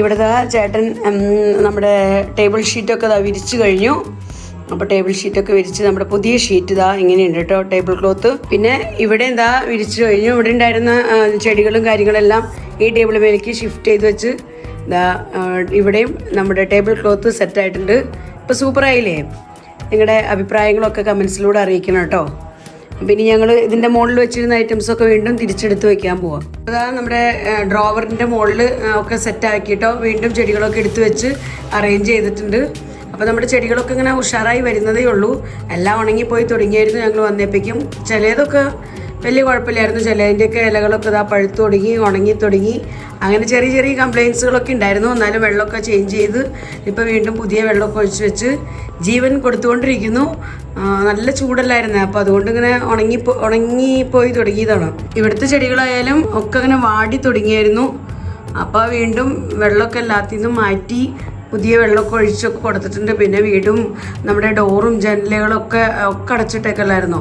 ഇവിടുത്തെ ചേട്ടൻ നമ്മുടെ ടേബിൾ ഷീറ്റൊക്കെ ഇതാ വിരിച്ചു കഴിഞ്ഞു. അപ്പോൾ ടേബിൾ ഷീറ്റൊക്കെ വിരിച്ച് നമ്മുടെ പുതിയ ഷീറ്റ് ഇതാ ഇങ്ങനെയുണ്ട് കേട്ടോ ടേബിൾ ക്ലോത്ത് പിന്നെ ഇവിടെ എന്താ വിരിച്ചു കഴിഞ്ഞു. ഇവിടെ ഉണ്ടായിരുന്ന ചെടികളും കാര്യങ്ങളെല്ലാം ഈ ടേബിൾ മേലേക്ക് ഷിഫ്റ്റ് ചെയ്ത് വെച്ച് ഇതാ ഇവിടെയും നമ്മുടെ ടേബിൾ ക്ലോത്ത് സെറ്റായിട്ടുണ്ട് ഇപ്പോൾ സൂപ്പറായില്ലേ നിങ്ങളുടെ അഭിപ്രായങ്ങളൊക്കെ കമൻസിലൂടെ അറിയിക്കണം കേട്ടോ. പിന്നെ ഞങ്ങൾ ഇതിന്റെ മുകളിൽ വെച്ചിരുന്ന ഐറ്റംസൊക്കെ വീണ്ടും തിരിച്ചെടുത്ത് വെക്കാൻ പോവാം. അതാ നമ്മുടെ ഡ്രോവറിന്റെ മുകളിൽ ഒക്കെ സെറ്റ് ആക്കിയിട്ടോ വീണ്ടും ചെടികളൊക്കെ എടുത്ത് വെച്ച് അറേഞ്ച് ചെയ്തിട്ടുണ്ട്. അപ്പോൾ നമ്മുടെ ചെടികളൊക്കെ ഇങ്ങനെ ഉഷാറായി വരുന്നതേ ഉള്ളൂ. എല്ലാം ഉണങ്ങിപ്പോയി തുടങ്ങിയായിരുന്നു ഞങ്ങൾ വന്നപ്പോഴേക്കും ചിലതൊക്കെ വലിയ കുഴപ്പമില്ലായിരുന്നു. ചിലതിന്റെയൊക്കെ ഇലകളൊക്കെ ഇതാ പഴുത്ത് തുടങ്ങി ഉണങ്ങി തുടങ്ങി. അങ്ങനെ ചെറിയ ചെറിയ കംപ്ലയിൻസുകളൊക്കെ ഉണ്ടായിരുന്നു. എന്നാലും വെള്ളമൊക്കെ ചേഞ്ച് ചെയ്ത് ഇപ്പോൾ വീണ്ടും പുതിയ വെള്ളമൊക്കെ ഒഴിച്ച് വെച്ച് ജീവൻ കൊടുത്തുകൊണ്ടിരിക്കുന്നു. നല്ല ചൂടല്ലായിരുന്നു. അപ്പോൾ അതുകൊണ്ട് ഇങ്ങനെ ഉണങ്ങി ഉണങ്ങിപ്പോയി തുടങ്ങിയതാണ്. ഇവിടുത്തെ ചെടികളായാലും ഒക്കെ അങ്ങനെ വാടി തുടങ്ങിയായിരുന്നു. അപ്പോൾ വീണ്ടും വെള്ളമൊക്കെ എല്ലാത്തിൽ മാറ്റി പുതിയ വെള്ളമൊക്കെ ഒഴിച്ചൊക്കെ കൊടുത്തിട്ടുണ്ട്. പിന്നെ വീടും നമ്മുടെ ഡോറും ജനലുകളൊക്കെ ഒക്കെ അടച്ചിട്ടേക്കല്ലായിരുന്നോ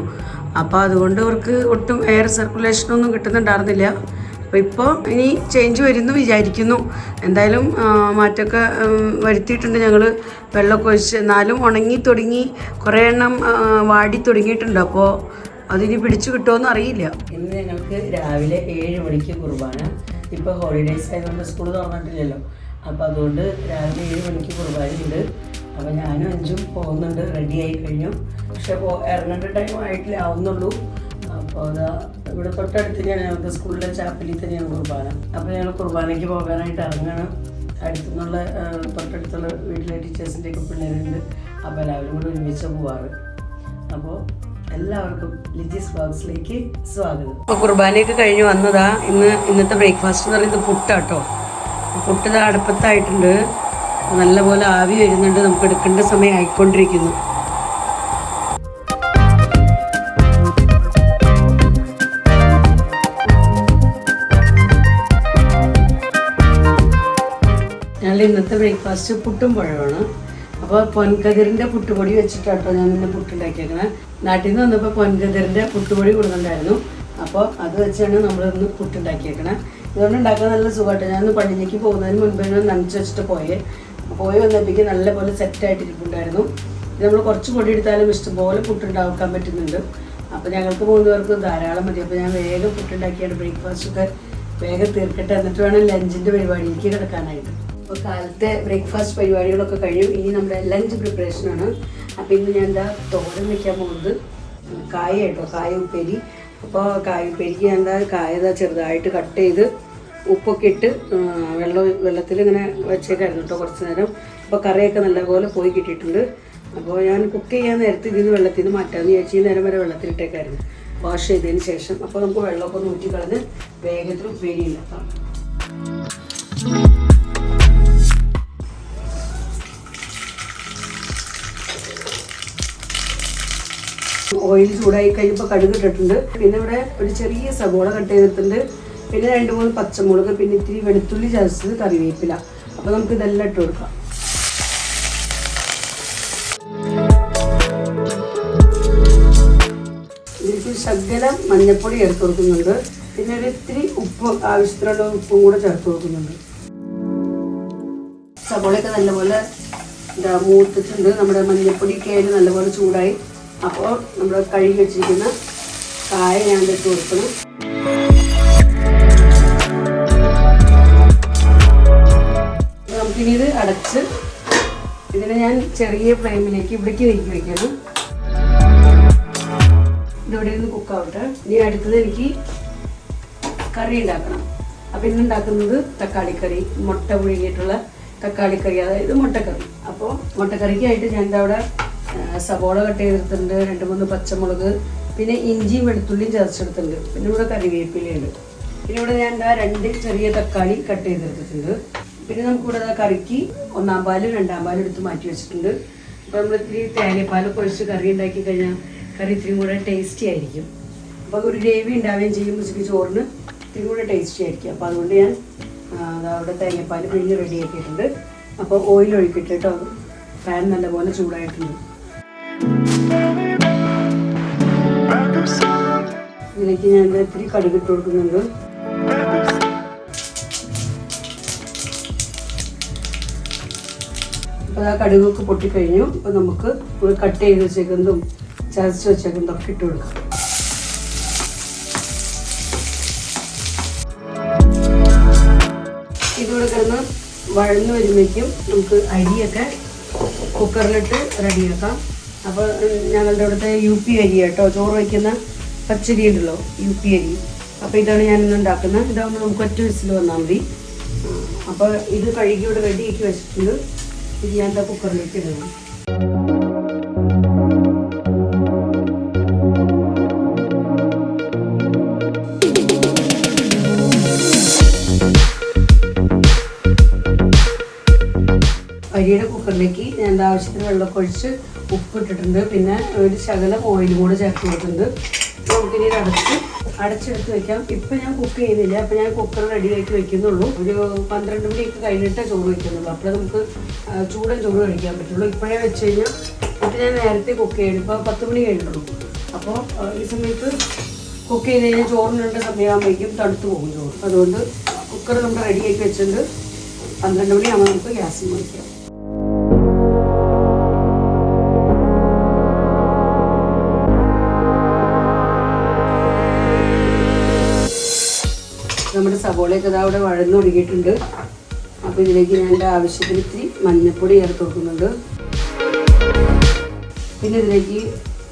അപ്പോൾ അതുകൊണ്ട് ഇവർക്ക് ഒട്ടും എയർ സർക്കുലേഷനൊന്നും കിട്ടുന്നുണ്ടായിരുന്നില്ല. അപ്പോൾ ഇപ്പോൾ ഇനി ചേഞ്ച് വരുന്നു വിചാരിക്കുന്നു. എന്തായാലും മാറ്റമൊക്കെ വരുത്തിയിട്ടുണ്ട് ഞങ്ങൾ വെള്ളമൊക്കെ ഒഴിച്ച് എന്നാലും ഉണങ്ങി തുടങ്ങി കുറേ എണ്ണം വാടി തുടങ്ങിയിട്ടുണ്ട്. അപ്പോൾ അതിനി പിടിച്ചു കിട്ടുമോയെന്ന് അറിയില്ല. ഇന്ന് ഞങ്ങൾക്ക് രാവിലെ ഏഴ് മണിക്ക് കുർബാന. ഇപ്പോൾ ഹോളിഡേയ്സ് ആയതുകൊണ്ട് സ്കൂൾ തുറന്നിട്ടില്ലല്ലോ. അപ്പോൾ അതുകൊണ്ട് രാവിലെ ഏഴ് മണിക്ക് കുർബാനയുണ്ട്. അപ്പോൾ ഞാനും അഞ്ചും പോകുന്നുണ്ട്. റെഡി ആയി കഴിഞ്ഞു. പക്ഷെ പോ ഇറങ്ങേണ്ട ടൈം ആയിട്ടില്ല ആവുന്നുള്ളൂ. അപ്പോൾ അതാ ഇവിടെ തൊട്ടടുത്ത് തന്നെയാണ് ഞങ്ങൾക്ക് സ്കൂളിലെ ചാപ്പലിൽ തന്നെയാണ് കുർബാന. അപ്പോൾ ഞങ്ങൾ കുർബാനയ്ക്ക് പോകാനായിട്ട് ഇറങ്ങണം. അടുത്തുനിന്നുള്ള തൊട്ടടുത്തുള്ള വീട്ടിലെ ടീച്ചേഴ്സിന്റെയൊക്കെ പിള്ളേരുണ്ട്. അപ്പോൾ എല്ലാവരും കൂടി ഒരുമിച്ച് പോവാറ്. അപ്പോൾ എല്ലാവർക്കും ലിജിസ് ബോക്സിലേക്ക് സ്വാഗതം. അപ്പോൾ കുർബാനയൊക്കെ കഴിഞ്ഞ് വന്നതാ. ഇന്ന് ഇന്നത്തെ ബ്രേക്ക്ഫാസ്റ്റ് എന്ന് പറയുന്നത് പുട്ടാട്ടോ. പുട്ട് അടുപ്പത്തായിട്ടുണ്ട്. നല്ലപോലെ ആവി വരുന്നുണ്ട്. നമുക്ക് എടുക്കേണ്ട സമയം ആയിക്കൊണ്ടിരിക്കുന്നു. ഞങ്ങൾ ഇന്നത്തെ ബ്രേക്ക്ഫാസ്റ്റ് പുട്ടും പഴമാണ് അപ്പോൾ പൊൻകതിറിന്റെ പുട്ടുപൊടി വെച്ചിട്ടാട്ടോ ഞാൻ ഇന്ന് പുട്ടുണ്ടാക്കിയേക്കണേ. നാട്ടിൽ നിന്ന് വന്നപ്പോൾ പൊൻകതിറിന്റെ പുട്ടുപൊടി കൊടുക്കുന്നുണ്ടായിരുന്നു അപ്പോൾ അത് വെച്ചാണ് നമ്മൾ ഇന്ന് പുട്ടുണ്ടാക്കിയേക്കണേ. ഇതുകൊണ്ട് ഉണ്ടാക്കാൻ നല്ല സുഖമായിട്ട് ഞാൻ പള്ളിയിലേക്ക് പോകുന്നതിന് മുൻപ് നനച്ച് വെച്ചിട്ട് പോയേ. പോയി വന്നപ്പോഴേക്കും നല്ലപോലെ സെറ്റായിട്ട് ഇരിപ്പുണ്ടായിരുന്നു ഇത് നമ്മൾ കുറച്ച് പൊടി എടുത്താലും ഇഷ്ടംപോലെ പുട്ടുണ്ടാക്കാൻ പറ്റുന്നുണ്ട്. അപ്പോൾ ഞങ്ങൾക്ക് മൂന്ന് പേർക്ക് ധാരാളം മതി. അപ്പോൾ ഞാൻ വേഗം പുട്ടുണ്ടാക്കിയാണ് ബ്രേക്ക്ഫാസ്റ്റ് ഒക്കെ വേഗം തീർക്കട്ടെ എന്നിട്ട് വേണം ലഞ്ചിന്റെ പരിപാടിയിലേക്ക് കിടക്കാനായിട്ട്. അപ്പോൾ കാലത്തെ ബ്രേക്ക്ഫാസ്റ്റ് പരിപാടികളൊക്കെ കഴിയും ഇനി നമ്മുടെ ലഞ്ച് പ്രിപ്പറേഷനാണ് അപ്പോൾ ഇന്ന് ഞാൻ എന്താ തോരൻ വയ്ക്കാൻ പോകുന്നത്? കായ കേട്ടോ കായ ഉപ്പേരി. അപ്പോൾ കായ ഉപ്പേരിക്ക് ഞാൻ എന്താ കായ ചെറുതായിട്ട് കട്ട് ചെയ്ത് ഉപ്പൊക്കെ ഇട്ട് വെള്ളം വെള്ളത്തിൽ ഇങ്ങനെ വെച്ചേക്കായിരുന്നു കേട്ടോ കുറച്ച് നേരം. അപ്പോൾ കറിയൊക്കെ നല്ലപോലെ പോയി കിട്ടിയിട്ടുണ്ട്. അപ്പോൾ ഞാൻ കുക്ക് ചെയ്യാൻ നേരത്തെ ഇതിന് വെള്ളത്തിൽ നിന്ന് മാറ്റാമെന്ന് വിചാരിച്ചു ഈ നേരം വരെ വെള്ളത്തിലിട്ടേക്കായിരുന്നു വാഷ് ചെയ്തതിന് ശേഷം അപ്പോൾ നമുക്ക് വെള്ളമൊക്കെ നൂറ്റി കളഞ്ഞ് വേഗത്തിൽ ഉപ്പേരി ഉണ്ടാക്കാം. ഓയിൽ ചൂടായി കഴിയുമ്പോൾ കടുക് ഇട്ടിട്ടുണ്ട്. പിന്നെ ഇവിടെ ഒരു ചെറിയ സബോള കട്ട് ചെയ്തിട്ടുണ്ട്. പിന്നെ രണ്ട് മൂന്ന് പച്ചമുളക് പിന്നെ ഇത്തിരി വെളുത്തുള്ളി ചതച്ചത് കറിവേപ്പില. അപ്പോൾ നമുക്ക് ഇതെല്ലാം ഇട്ട് കൊടുക്കാം. ഇതിലേക്ക് ശകലം മഞ്ഞപ്പൊടി ചേർത്ത് കൊടുക്കുന്നുണ്ട്. പിന്നെ ഒരു ഇത്തിരി ഉപ്പ് ആവശ്യത്തിനുള്ള ഉപ്പും കൂടെ ചേർത്ത് കൊടുക്കുന്നുണ്ട്. സവോളയൊക്കെ നല്ലപോലെ എന്താ മൂത്തിട്ടുണ്ട്. നമ്മുടെ മഞ്ഞപ്പൊടി ആയാലും നല്ലപോലെ ചൂടായി. അപ്പോൾ നമ്മൾ കഴുകി വെച്ചിരിക്കുന്ന കായ ഞാൻ ഇട്ട് കൊടുക്കണം. നമുക്കിനി ഇത് അടച്ച് ഇതിനെ ഞാൻ ചെറിയ ഫ്ലെയിമിലേക്ക് ഇവിടേക്ക് നീക്കി വെക്കണം ഇതിവിടെ നിന്ന് കുക്കാവട്ടെ ഇനി അടുത്തത് എനിക്ക് കറി ഉണ്ടാക്കണം. അപ്പം ഉണ്ടാക്കുന്നത് തക്കാളിക്കറി മുട്ട പുഴുങ്ങിയിട്ടുള്ള തക്കാളിക്കറി അതായത് മുട്ടക്കറി. അപ്പോൾ മുട്ടക്കറിക്കായിട്ട് ഞാൻ അവിടെ സവോള കട്ട് ചെയ്തെടുത്തിട്ടുണ്ട് രണ്ട് മൂന്ന് പച്ചമുളക് പിന്നെ ഇഞ്ചിയും വെളുത്തുള്ളിയും ചതച്ചെടുത്തിട്ടുണ്ട് പിന്നെ ഇവിടെ കറിവേപ്പിലയുണ്ട് പിന്നെ ഇവിടെ ഞാൻ എന്താ രണ്ട് ചെറിയ തക്കാളി കട്ട് ചെയ്തെടുത്തിട്ടുണ്ട്. പിന്നെ നമുക്കിവിടെ കറിക്ക് ഒന്നാം പാലും രണ്ടാം പാലും എടുത്ത് മാറ്റി വെച്ചിട്ടുണ്ട്. അപ്പോൾ നമ്മൾ ഇത്തിരി തേങ്ങാപ്പാലൊക്കെ ഒഴിച്ച് കറി ഉണ്ടാക്കി കഴിഞ്ഞാൽ കറി ഇത്തിരി കൂടെ ടേസ്റ്റി ആയിരിക്കും. അപ്പോൾ ഒരു ഗ്രേവി ഉണ്ടാവുകയും ചെയ്യും ഉച്ചയ്ക്ക് ചോറിന്. ഇത്തിരി കൂടെ ടേസ്റ്റി ആയിരിക്കും. അപ്പോൾ അതുകൊണ്ട് ഞാൻ അവിടെ തേങ്ങപ്പാൽ പിഴിഞ്ഞ് റെഡി ആക്കിയിട്ടുണ്ട്. അപ്പോൾ ഓയിൽ ഒഴിക്കിട്ട് കേട്ടോ പാൻ നല്ലപോലെ ചൂടായിട്ടുണ്ട്. ഇതിലേക്ക് ഞാൻ ഇത്തിരി കടുകിട്ട് കൊടുക്കുന്നുണ്ട്. അപ്പോൾ ആ കടുകൊക്കെ പൊട്ടിക്കഴിഞ്ഞു. അപ്പോൾ നമുക്ക് കട്ട് ചെയ്ത് വെച്ചേക്കുന്നതും ചതച്ച് വെച്ചേക്കുന്നതും ഒക്കെ ഇട്ട് കൊടുക്കാം. ഇത് കിടന്ന് വഴന്ന് വരുമ്പോഴേക്കും നമുക്ക് അരിയൊക്കെ കുക്കറിലിട്ട് റെഡിയാക്കാം. അപ്പോൾ ഞങ്ങളുടെ അവിടുത്തെ യു പി അരി കേട്ടോ ചോറ് വയ്ക്കുന്ന പച്ചരി ഉണ്ടല്ലോ യു പി അരി. അപ്പോൾ ഇതാണ് ഞാൻ ഇന്ന് ഉണ്ടാക്കുന്നത്. ഇതാകുമ്പോൾ നമുക്ക് ഒറ്റ വിസിൽ വന്നാൽ മതി. അപ്പോൾ ഇത് കഴുകി ഇവിടെ റെഡിയാക്കി വെച്ചിട്ടുണ്ട്. ഇത് ഞാൻ എന്താ കുക്കറിലേക്ക് ഇടണം അരിയുടെ കുക്കറിലേക്ക് ഞാൻ ആവശ്യത്തിന് വെള്ളമൊക്കെ ഒഴിച്ച് ഉപ്പ് ഇട്ടിട്ടുണ്ട് പിന്നെ ഒരു ശകലം ഓയിലും കൂടെ ചേർത്ത് കൊടുത്തിട്ടുണ്ട്. നമുക്കിനി അടച്ച് അടച്ചെടുത്ത് വെക്കാം. ഇപ്പം ഞാൻ കുക്ക് ചെയ്യുന്നില്ല. അപ്പം ഞാൻ കുക്കർ റെഡിയാക്കി വെക്കുന്നുള്ളൂ. ഒരു പന്ത്രണ്ട് മണിയൊക്കെ കഴിഞ്ഞിട്ടേ ചോറ് വെക്കുന്നുള്ളൂ. അപ്പോൾ നമുക്ക് ചൂടൻ ചോറ് കഴിക്കാൻ പറ്റുള്ളൂ. ഇപ്പോഴേ വെച്ച് കഴിഞ്ഞാൽ ഇപ്പം ഞാൻ നേരത്തെ കുക്ക് ചെയ്യണം. ഇപ്പോൾ പത്ത് മണി കഴിഞ്ഞിട്ടുള്ളൂ. അപ്പോൾ ഈ സമയത്ത് കുക്ക് ചെയ്ത് കഴിഞ്ഞാൽ ചോറിനുള്ള സമയമാകുമ്പോഴേക്കും തണുത്ത് പോകും ചോറ്. അതുകൊണ്ട് കുക്കർ നമ്മൾ റെഡിയാക്കി വെച്ചിട്ടുണ്ട്. പന്ത്രണ്ട് മണിയാകുമ്പോൾ നമുക്ക് ഗ്യാസിൽ വയ്ക്കാം സവോളയൊക്കെ ഇതാ അവിടെ വഴന്നു ഒഴുകിയിട്ടുണ്ട്. അപ്പോൾ ഇതിലേക്ക് ഞാൻ എന്റെ ആവശ്യത്തിന് ഇത്തിരി മഞ്ഞൾപ്പൊടി ചേർത്ത് കൊടുക്കുന്നുണ്ട്. പിന്നെ ഇതിലേക്ക്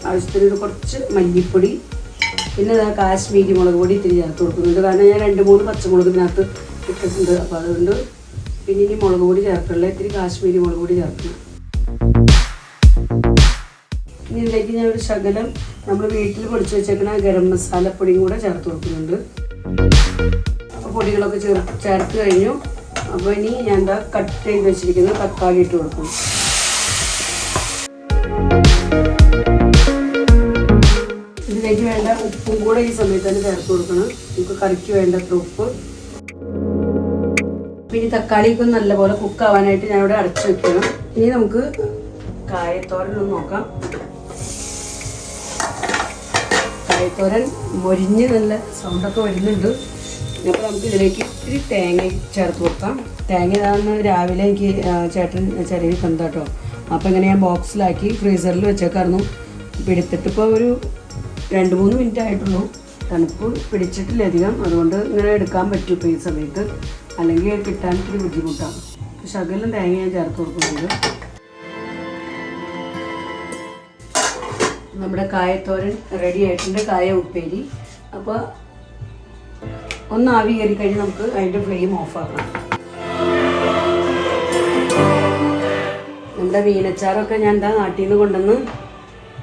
ആവശ്യത്തിന് കുറച്ച് മല്ലിപ്പൊടി പിന്നെ ഇതാ കാശ്മീരി മുളക് പൊടി ഇത്തിരി ചേർത്ത് കൊടുക്കുന്നുണ്ട്. കാരണം ഞാൻ രണ്ട് മൂന്ന് പച്ചമുളക് ഇതിനകത്ത് ഇട്ടിട്ടുണ്ട്. അപ്പോൾ അതുകൊണ്ട് പിന്നെ ഇനി മുളക് പൊടി ചേർക്കണില്ല ഇത്തിരി കാശ്മീരി മുളക് പൊടി ചേർക്കണം. ഇനി ഇതിലേക്ക് ഞാൻ ഒരു ശകലം നമ്മൾ വീട്ടിൽ പൊടിച്ച് വെച്ചേക്കുന്ന ഗരം മസാലപ്പൊടിയും കൂടെ ചേർത്ത് കൊടുക്കുന്നുണ്ട്. പൊടികളൊക്കെ ചേർ ചേർത്ത് കഴിഞ്ഞു. അപ്പോൾ ഇനി ഞാൻ എന്താ കട്ട് ചെയ്ത് വെച്ചിരിക്കുന്ന തക്കാളി ഇട്ട് കൊടുക്കും. ഇതിലേക്ക് വേണ്ട ഉപ്പും കൂടെ ഈ സമയത്ത് തന്നെ ചേർത്ത് കൊടുക്കണം. നമുക്ക് കറിക്ക് വേണ്ടത്ര ഉപ്പ്. പിന്നെ തക്കാളിക്ക് നല്ലപോലെ കുക്ക് ആവാനായിട്ട് ഞാൻ ഇവിടെ അടച്ചു വെക്കണം. ഇനി നമുക്ക് കായത്തോരൻ ഒന്ന് നോക്കാം. കായത്തോരൻ മൊരിഞ്ഞ് നല്ല സൗണ്ടൊക്കെ വരുന്നുണ്ട്. അപ്പോൾ നമുക്ക് ഇതിലേക്ക് ഇത്തിരി തേങ്ങ ചേർത്ത് കൊടുക്കാം. തേങ്ങ ഇതാകുന്ന രാവിലെ എനിക്ക് ചേട്ടൻ ചെറിയ തന്നതാട്ടോ അപ്പോൾ ഇങ്ങനെ ഞാൻ ബോക്സിലാക്കി ഫ്രീസറിൽ വെച്ചേക്കായിരുന്നു. എടുത്തിട്ട് ഇപ്പോൾ ഒരു രണ്ട് മൂന്ന് മിനിറ്റ് ആയിട്ടുള്ളൂ. തണുപ്പ് പിടിച്ചിട്ടില്ല അധികം. അതുകൊണ്ട് ഇങ്ങനെ എടുക്കാൻ പറ്റും ഇപ്പോൾ ഈ സമയത്ത്. അല്ലെങ്കിൽ കിട്ടാൻ ഇത്തിരി ബുദ്ധിമുട്ടാണ് ശകലം തേങ്ങ ഞാൻ ചേർത്ത് കൊടുക്കുന്നുണ്ട്. നമ്മുടെ കായത്തോരൻ റെഡി ആയിട്ടുണ്ട്. കായ ഉപ്പേരി. അപ്പോൾ ഒന്ന് ആവി കയറി കഴിഞ്ഞ് നമുക്ക് അതിന്റെ ഫ്ലെയിം ഓഫാക്കാം നമ്മുടെ മീനച്ചാറൊക്കെ ഞാൻ എന്താ നാട്ടിൽ നിന്ന് കൊണ്ടുവന്ന്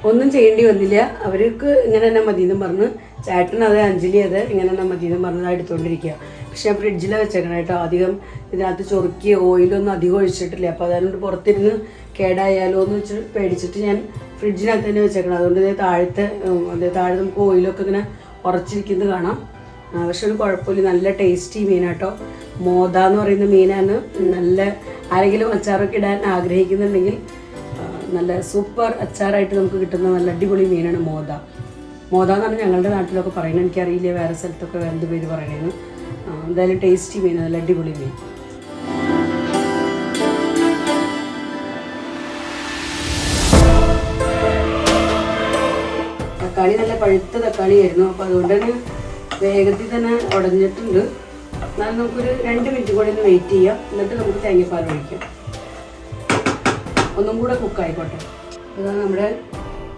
ഒന്നും ചെയ്യേണ്ടി വന്നില്ല. അവർക്ക് ഇങ്ങനെ തന്നെ മതി എന്നും പറഞ്ഞ് ചേട്ടൻ അത് അഞ്ജലി അത് ഇങ്ങനെ തന്നെ മതി എന്നും പറഞ്ഞ് എടുത്തുകൊണ്ടിരിക്കുക പക്ഷേ ഞാൻ ഫ്രിഡ്ജിലാണ് വെച്ചേക്കണം കേട്ടോ. അധികം ഇതിനകത്ത് ചൊറുക്കി ഓയിലൊന്നും അധികം ഒഴിച്ചിട്ടില്ല. അപ്പോൾ അതുകൊണ്ട് പുറത്തിരുന്ന് കേടായാലോ എന്ന് വെച്ച് പേടിച്ചിട്ട് ഞാൻ ഫ്രിഡ്ജിനകത്ത് തന്നെ വെച്ചേക്കണം. അതുകൊണ്ട് ഇതേ താഴത്തെ അതേ താഴെ നമുക്ക് ഓയിലൊക്കെ ഇങ്ങനെ ഉറച്ചിരിക്കുന്നത് കാണാം. പക്ഷെ ഒരു കുഴപ്പമില്ല. നല്ല ടേസ്റ്റി മീനാട്ടോ. മോദ എന്ന് പറയുന്ന മീനാണ്. നല്ല ആരെങ്കിലും അച്ചാറൊക്കെ ഇടാൻ ആഗ്രഹിക്കുന്നുണ്ടെങ്കിൽ നല്ല സൂപ്പർ അച്ചാറായിട്ട് നമുക്ക് കിട്ടുന്ന നല്ല അടിപൊളി മീനാണ് മോദ. മോദ എന്നാണ് ഞങ്ങളുടെ നാട്ടിലൊക്കെ പറയുന്നത്. എനിക്കറിയില്ല വേറെ സ്ഥലത്തൊക്കെ എന്ത് പേര് പറയണേന്ന് എന്തായാലും ടേസ്റ്റി മീൻ നല്ല അടിപൊളി മീൻ. തക്കാളി നല്ല പഴുത്ത തക്കാളിയായിരുന്നു. അപ്പോൾ അതുകൊണ്ട് തന്നെ വേഗത്തിൽ തന്നെ ഉടഞ്ഞിട്ടുണ്ട്. എന്നാലും നമുക്കൊരു രണ്ട് മിനിറ്റ് കൂടെ ഒന്ന് വെയിറ്റ് ചെയ്യാം. എന്നിട്ട് നമുക്ക് തേങ്ങാപ്പാൽ ഒഴിക്കാം. ഒന്നും കൂടെ കുക്കായിക്കോട്ടെ അതാണ് നമ്മുടെ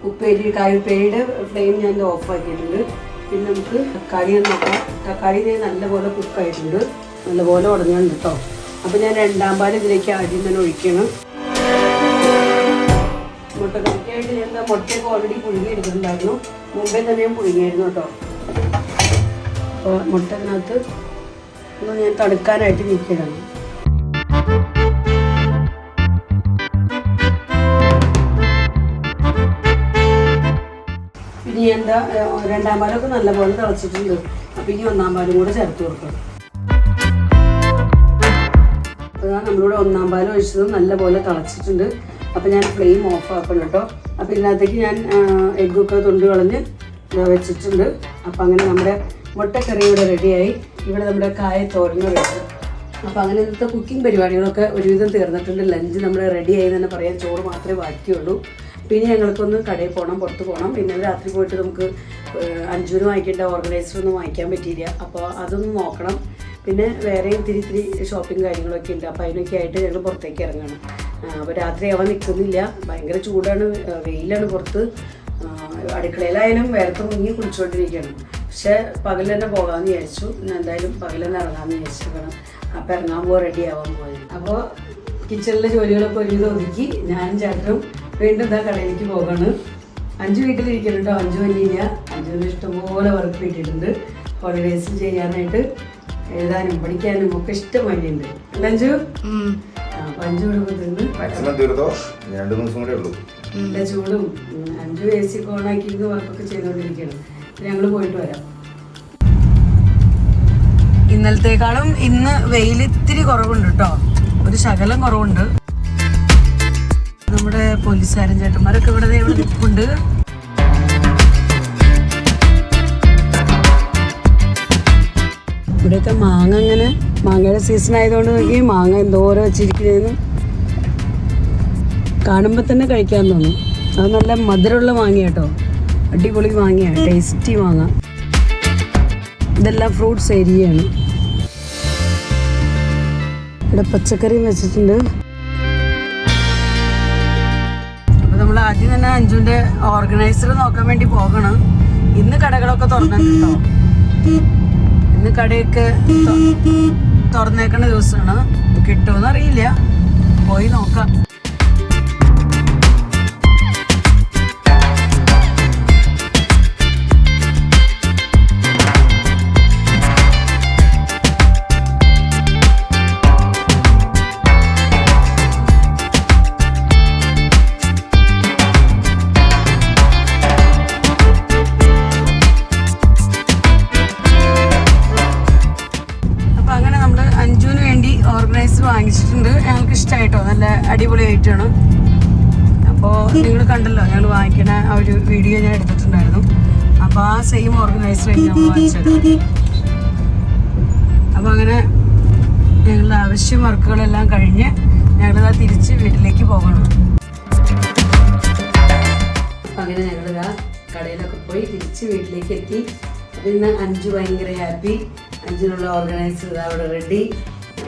ഉപ്പേരി കായുപ്പേരിയുടെ ഫ്ലെയിം ഞാൻ ഓഫാക്കിയിട്ടുണ്ട് പിന്നെ നമുക്ക് തക്കാളി നോക്കാം തക്കാളി ദേ നല്ലപോലെ കുക്കായിട്ടുണ്ട് നല്ലപോലെ ഉടഞ്ഞുണ്ട് കേട്ടോ അപ്പോൾ ഞാൻ രണ്ടാം പാൽ ഇതിലേക്ക് ആദ്യം തന്നെ ഒഴിക്കണം. മുട്ട കറിക്കായിട്ട് ഞാൻ മുട്ടയൊക്കെ ഓൾറെഡി പുഴുങ്ങിയെടുത്തിട്ടുണ്ടായിരുന്നു. മുമ്പേ തന്നെ ഞാൻ പുഴുങ്ങിയായിരുന്നു കേട്ടോ അപ്പോൾ മുട്ടനകത്ത് ഒന്ന് ഞാൻ തടുക്കാനായിട്ട് നിൽക്കണം പിന്നെ എന്താ രണ്ടാം പാലൊക്കെ നല്ലപോലെ തിളച്ചിട്ടുണ്ട്. അപ്പം ഇനി ഒന്നാം പാലും കൂടെ ചേർത്ത് കൊടുക്കണം അപ്പോൾ നമ്മളിവിടെ ഒന്നാം പാൽ ഒഴിച്ചത് നല്ലപോലെ തിളച്ചിട്ടുണ്ട്. അപ്പോൾ ഞാൻ ഫ്ലെയിം ഓഫ് ആക്കണം കേട്ടോ. അപ്പോൾ ഇതിനകത്തേക്ക് ഞാൻ എഗ്ഗൊക്കെ തൊണ്ട് കളഞ്ഞ് വെച്ചിട്ടുണ്ട്. അപ്പോൾ അങ്ങനെ നമ്മുടെ മുട്ടക്കറി ഇവിടെ റെഡിയായി ഇവിടെ നമ്മുടെ കായ തോരനും റെഡി അപ്പോൾ അങ്ങനെ ഇന്നത്തെ കുക്കിംഗ് പരിപാടികളൊക്കെ ഒരുവിധം തീർന്നിട്ടുണ്ട്. ലഞ്ച് നമ്മൾ റെഡിയായി തന്നെ പറയാം. ചോറ് മാത്രമേ ബാക്കിയുള്ളൂ. പിന്നെ ഞങ്ങൾക്കൊന്ന് കടയിൽ പോകണം പുറത്ത് പോകണം പിന്നെ രാത്രി പോയിട്ട് നമുക്ക് അഞ്ചൂന് വാങ്ങിക്കേണ്ട ഓർഗനൈസർ ഒന്നും വാങ്ങിക്കാൻ പറ്റിയില്ല. അപ്പോൾ അതൊന്നും നോക്കണം. പിന്നെ വേറെയും ഇത്തിരി ഇത്തിരി ഷോപ്പിംഗ് കാര്യങ്ങളൊക്കെ ഉണ്ട്. അപ്പോൾ അതിനൊക്കെ ആയിട്ട് ഞങ്ങൾ പുറത്തേക്ക് ഇറങ്ങണം. അപ്പോൾ രാത്രി ആവാൻ നിൽക്കുന്നില്ല ഭയങ്കര ചൂടാണ്. വെയിലാണ് പുറത്ത്. അടുക്കളയിലായാലും വേർത്ത് മുങ്ങി കുളിച്ചുകൊണ്ടിരിക്കുകയാണ് പക്ഷെ പകൽ തന്നെ പോകാമെന്ന് വിചാരിച്ചു. പിന്നെ എന്തായാലും പകൽ തന്നെ ഇറങ്ങാമെന്ന് വിചാരിച്ചിരിക്കണം. അപ്പോൾ ഇറങ്ങാൻ പോകാൻ റെഡി ആവാൻ പോയി അപ്പോൾ കിച്ചണിലെ ജോലികളൊക്കെ ഒരുവിധം ഒതുക്കി ഞാനും ചേട്ടനും വീണ്ടും ഇതാ കടയിലേക്ക് പോകാണ്. അഞ്ച് വീട്ടിലിരിക്കുന്നുണ്ടോ അഞ്ചു വലിയ അഞ്ചുവിന് ഇഷ്ടംപോലെ വർക്ക് കിട്ടിയിട്ടുണ്ട്. ഹോളിഡേയ്സ് ചെയ്യാനായിട്ട് എഴുതാനും പഠിക്കാനും ഒക്കെ ഇഷ്ടമായിട്ടുണ്ട് ഉണ്ട് അല്ല അഞ്ചു? അഞ്ചു ചൂടും. അഞ്ചു എ സി ഓണാക്കി വർക്കൊക്കെ ചെയ്തുകൊണ്ടിരിക്കുകയാണ് ഞങ്ങൾ പോയിട്ട് വരാം. ഇന്നലത്തേക്കാളും ഇന്ന് വെയിൽ ഇത്തിരി കുറവുണ്ട് കേട്ടോ ഒരു ശകലം കുറവുണ്ട്. നമ്മുടെ പോലീസുകാരൻ ചേട്ടന്മാരൊക്കെ ഇവിടെ ഇവിടെ നിൽപ്പുണ്ട്. ഇവിടെയൊക്കെ മാങ്ങ അങ്ങനെ മാങ്ങയുടെ സീസൺ ആയതുകൊണ്ട് നോക്കി മാങ്ങ എന്തോരം വെച്ചിരിക്കുന്നതെന്ന് കാണുമ്പോൾ തന്നെ കഴിക്കാൻ തോന്നും. അത് നല്ല മധുരമുള്ള മാങ്ങ കേട്ടോ അടിപൊളി വാങ്ങിയാണ് ടേസ്റ്റി വാങ്ങാം. ഇതെല്ലാം ഫ്രൂട്ട്സ് ഏരിയയാണ് ഇവിടെ പച്ചക്കറിയും വെച്ചിട്ടുണ്ട്. അപ്പൊ നമ്മൾ ആദ്യം തന്നെ അഞ്ജുന്റെ ഓർഗനൈസർ നോക്കാൻ വേണ്ടി പോകണം. ഇന്ന് കടകളൊക്കെ തുറന്നിട്ടുണ്ടോ? ഇന്ന് കടയൊക്കെ തുറന്നേക്കുന്ന ദിവസമാണ്. കിട്ടുമെന്ന് അറിയില്ല. പോയി നോക്കാം. നിങ്ങൾ കണ്ടല്ലോ? ഞങ്ങൾ വാങ്ങിക്കണ ആ ഒരു വീഡിയോ ഞാൻ എടുത്തിട്ടുണ്ടായിരുന്നു. അപ്പോൾ ആ സെയിം ഓർഗനൈസർ നമ്മൾ അപ്പോൾ അങ്ങനെ ഞങ്ങളുടെ ആവശ്യം വർക്കുകളെല്ലാം കഴിഞ്ഞ് ഞങ്ങളിതാ തിരിച്ച് വീട്ടിലേക്ക് പോകണം. അങ്ങനെ ഞങ്ങളിതാ കടയിലൊക്കെ പോയി തിരിച്ച് വീട്ടിലേക്ക് എത്തി. അപ്പം ഇന്ന് അഞ്ചു ഭയങ്കര ഹാപ്പി അഞ്ചിനുള്ള ഓർഗനൈസർ അവിടെ റെഡി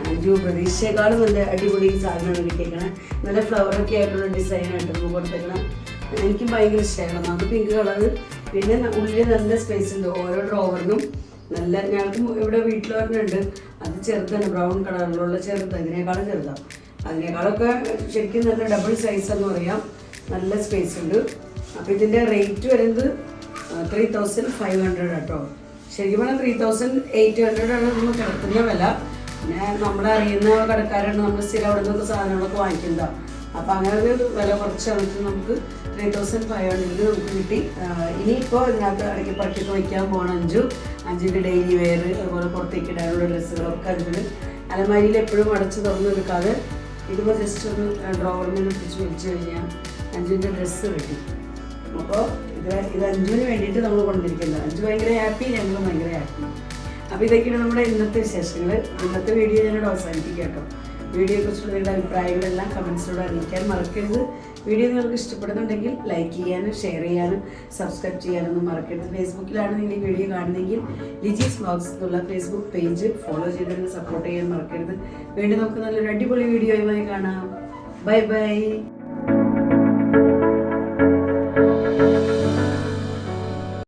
അഞ്ചു പ്രതീക്ഷയെക്കാളും നല്ല അടിപൊളി സാധനമാണ് കിട്ടിയേക്കണേ. നല്ല ഫ്ലവറൊക്കെ ആയിട്ടുള്ള ഡിസൈനായിട്ട് നമുക്ക് കൊടുത്തേക്കണം. എനിക്ക് ഭയങ്കര ഇഷ്ടമാണ് നമുക്ക് പിങ്ക് കളർ പിന്നെ ഉള്ളിൽ നല്ല സ്പേസ് ഉണ്ട്. ഓരോ ഡ്രോവറിനും നല്ല ഞങ്ങൾക്ക് ഇവിടെ വീട്ടിൽ ഉണ്ട് അത് ചെറുതാണ് ബ്രൗൺ കളറിലുള്ള ചെറുത്. അതിനേക്കാളും ചെറുതാണ് അതിനേക്കാളൊക്കെ ശരിക്കും നല്ല ഡബിൾ സൈസ് എന്ന് പറയാം. നല്ല സ്പേസ് ഉണ്ട്. അപ്പോൾ ഇതിന്റെ റേറ്റ് വരുന്നത് ത്രീ തൗസൻഡ് ഫൈവ് ഹൺഡ്രഡ് കേട്ടോ ശരിക്കും പറഞ്ഞാൽ ത്രീ തൗസൻഡ് എയ്റ്റ് ഹൺഡ്രഡ് ആണ് നമ്മൾ കിടക്കുന്ന വില. പിന്നെ നമ്മുടെ അറിയുന്ന കടക്കാരാണ് നമ്മൾ സ്ഥിരം അവിടെ നിന്നൊക്കെ സാധനങ്ങളൊക്കെ വാങ്ങിക്കുന്നത്. അപ്പോൾ അങ്ങനെ ഒരു വില കുറച്ച് നമുക്ക് നമുക്ക് ത്രീ തൗസൻഡ് ഫൈവ് ഹൺഡ്രഡിൽ നമുക്ക് കിട്ടി. ഇനിയിപ്പോൾ ഇതിനകത്ത് ഇടയ്ക്ക് പട്ടിക്ക് വയ്ക്കാൻ പോകണം അഞ്ചു അഞ്ചിന്റെ ഡെയിലി വെയർ അതുപോലെ പുറത്തേക്ക് ഇടാനുള്ള ഡ്രസ്സുകളൊക്കെ അഞ്ചിന് അലമാരിയിൽ എപ്പോഴും അടച്ച് തുറന്നെടുക്കാതെ ഇതിപ്പോൾ ജസ്റ്റ് ഒന്ന് ഡ്രോവറിൽ നിന്ന് പിടിച്ച് വലിച്ചു കഴിഞ്ഞാൽ അഞ്ചിന്റെ ഡ്രസ്സ് കിട്ടി അപ്പോൾ ഇത് ഇത് അഞ്ചുവിന് വേണ്ടിയിട്ട് നമ്മൾ കൊണ്ടിരിക്കുന്നത് അഞ്ചു ഭയങ്കര ഹാപ്പി ഞങ്ങൾ ഭയങ്കര ഹാപ്പി അപ്പോൾ ഇതൊക്കെയാണ് നമ്മുടെ ഇന്നത്തെ വിശേഷങ്ങൾ ഇന്നത്തെ വീഡിയോ ഞാനിവിടെ അവസാനിപ്പിക്കാം കേട്ടോ വീഡിയോയെക്കുറിച്ചുള്ള നിങ്ങളുടെ അഭിപ്രായങ്ങളെല്ലാം കമൻസിലൂടെ അറിയിക്കാൻ മറക്കരുത്. വീഡിയോ നിങ്ങൾക്ക് ഇഷ്ടപ്പെടുന്നുണ്ടെങ്കിൽ ലൈക്ക് ചെയ്യാനും ഷെയർ ചെയ്യാനും സബ്സ്ക്രൈബ് ചെയ്യാനൊന്നും മറക്കരുത്. ഫേസ്ബുക്കിലാണ് നിങ്ങൾ ഈ വീഡിയോ കാണുന്നതെങ്കിൽ ലിജീസ് ബ്ലോഗ്സ് എന്നുള്ള ഫേസ്ബുക്ക് പേജ് ഫോളോ ചെയ്തിട്ട് സപ്പോർട്ട് ചെയ്യാൻ മറക്കരുത്. വീണ്ടും നമുക്ക് നല്ലൊരു അടിപൊളി വീഡിയോയുമായി കാണാം. Bye bye